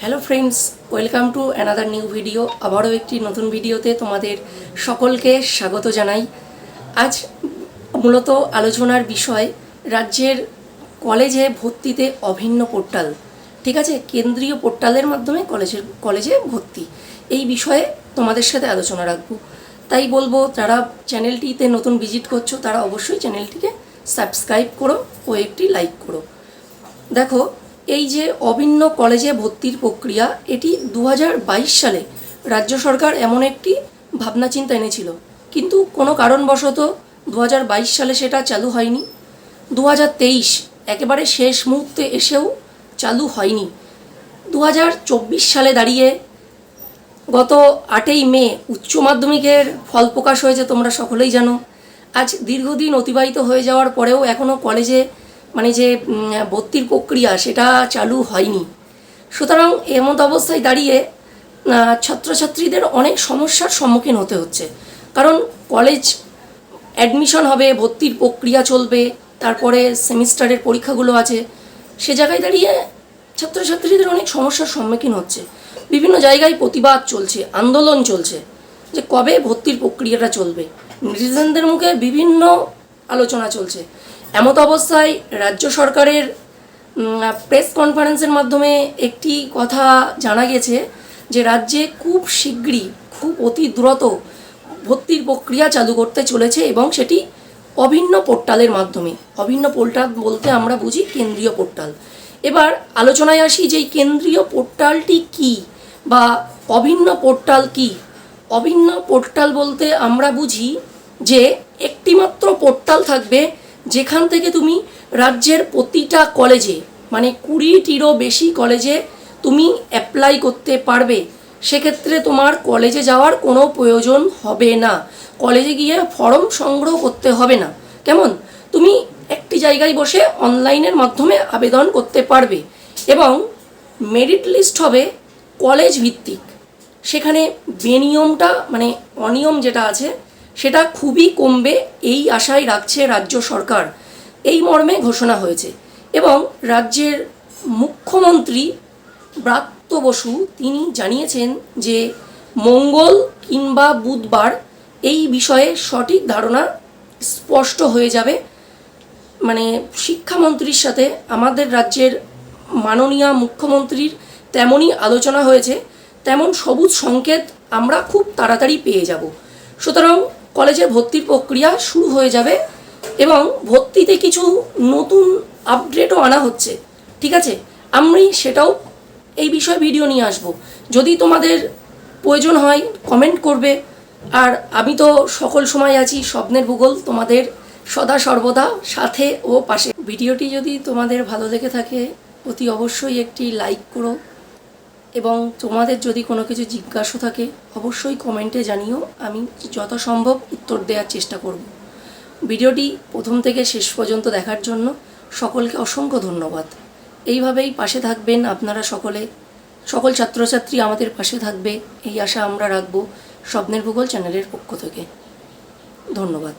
Hello friends welcome to another new video আবারও একটি নতুন ভিডিওতে তোমাদের সকলকে স্বাগত জানাই। আজ মূলত আলোচনার বিষয় রাজ্যের কলেজে ভর্তিতে অভিন্ন পোর্টাল। ঠিক আছে? কেন্দ্রীয় পোর্টালের মাধ্যমে কলেজের, কলেজে ভর্তি। এই বিষয়ে তোমাদের সাথে আলোচনা রাখব। তাই বলব যারা চ্যানেলটিতে নতুন ভিজিট করছ, তারা অবশ্যই চ্যানেলটিকে সাবস্ক্রাইব করো ও একটি লাইক করো। দেখো এই যে অভিন্ন কলেজে ভর্তির প্রক্রিয়া, এটি দু হাজার বাইশ সালে রাজ্য সরকার এমন একটি ভাবনা চিন্তা এনেছিল। কিন্তু কোনো কারণবশত দু হাজার বাইশ সালে সেটা চালু হয়নি। দু হাজার তেইশ একেবারে শেষ মুহূর্তে এসেও চালু হয়নি। দু হাজার চব্বিশ সালে দাঁড়িয়ে গত আটই মে উচ্চ মাধ্যমিকের ফল প্রকাশ হয়েছে, তোমরা সকলেই জানো। আজ দীর্ঘদিন অতিবাহিত হয়ে যাওয়ার পরেও এখনও কলেজে মানে যে ভর্তির প্রক্রিয়া সেটা চালু হয়নি। সুতরাং এমত অবস্থায় দাঁড়িয়ে ছাত্রছাত্রীদের অনেক সমস্যার সম্মুখীন হতে হচ্ছে। কারণ কলেজ অ্যাডমিশন হবে, ভর্তির প্রক্রিয়া চলবে, তারপরে সেমিস্টারের পরীক্ষাগুলো আছে। সে জায়গায় দাঁড়িয়ে ছাত্রছাত্রীদের অনেক সমস্যার সম্মুখীন হচ্ছে। বিভিন্ন জায়গায় প্রতিবাদ চলছে, আন্দোলন চলছে, যে কবে ভর্তির প্রক্রিয়াটা চলবে। নেটিজেনদের মুখে বিভিন্ন আলোচনা চলছে। এমত অবস্থায় রাজ্য সরকারের প্রেস কনফারেন্সের মাধ্যমে একটি কথা জানা গেছে যে রাজ্যে খুব শীঘ্রই খুব অতি দ্রুত ভর্তির প্রক্রিয়া চালু করতে চলেছে এবং সেটি অভিন্ন পোর্টালের মাধ্যমে, অভিন্ন পোর্টাল বলতে আমরা বুঝি কেন্দ্রীয় পোর্টাল। এবার আলোচনায় আসি যে কেন্দ্রীয় পোর্টালটি কি বা অভিন্ন পোর্টাল কি? অভিন্ন পোর্টাল বলতে আমরা বুঝি যে একটিমাত্র পোর্টাল থাকবে যেখান থেকে তুমি রাজ্যের প্রতিটা কলেজে মানে কুড়িটিরও বেশি কলেজে তুমি অ্যাপ্লাই করতে পারবে, সেক্ষেত্রে তোমার কলেজে যাওয়ার কোনো প্রয়োজন হবে না। কলেজে গিয়ে ফর্ম সংগ্রহ করতে হবে না। কেমন? তুমি একটি জায়গায় বসে অনলাইনের মাধ্যমে আবেদন করতে পারবে এবং মেরিট লিস্ট হবে কলেজ ভিত্তিক। সেখানে বেনিয়মটা মানে অনিয়ম যেটা আছে সেটা খুবই কমবে, এই আশায় রাখছে রাজ্য সরকার। এই মর্মে ঘোষণা হয়েছে এবং রাজ্যের মুখ্যমন্ত্রী ব্রাত্য বসু তিনি জানিয়েছেন যে মঙ্গল কিংবা বুধবার এই বিষয়ে সঠিক ধারণা স্পষ্ট হয়ে যাবে। মানে শিক্ষামন্ত্রীর সাথে আমাদের রাজ্যের মাননীয় মুখ্যমন্ত্রীর তেমনই আলোচনা হয়েছে, তেমন সবুজ সংকেত আমরা খুব তাড়াতাড়ি পেয়ে যাব। সুতরাং কলেজে ভর্তির প্রক্রিয়া শুরু হয়ে যাবে এবং ভর্তিতে কিছু নতুন আপডেটও আনা হচ্ছে, ঠিক আছে? আমি সেটাও এই বিষয়ে ভিডিও নিয়ে আসব। যদি তোমাদের প্রয়োজন হয় কমেন্ট করবে। আর আমি তো সকল সময় আছি, স্বপ্নের ভূগোল তোমাদের সদা সর্বদা সাথে ও পাশে। ভিডিওটি যদি তোমাদের ভালো লেগে থাকে, অতি অবশ্যই একটি লাইক করো। এবং তোমাদের যদি কোনো কিছু জিজ্ঞাসা থাকে, অবশ্যই কমেন্টে জানিও। আমি যথাসম্ভব উত্তর দেওয়ার চেষ্টা করব। ভিডিওটি প্রথম থেকে শেষ পর্যন্ত দেখার জন্য সকলকে অসংখ্য ধন্যবাদ। এইভাবেই পাশে থাকবেন আপনারা সকলে। সকল ছাত্রছাত্রী আমাদের পাশে থাকবে, এই আশা আমরা রাখব স্বপ্নের ভূগোল চ্যানেলের পক্ষ থেকে। ধন্যবাদ।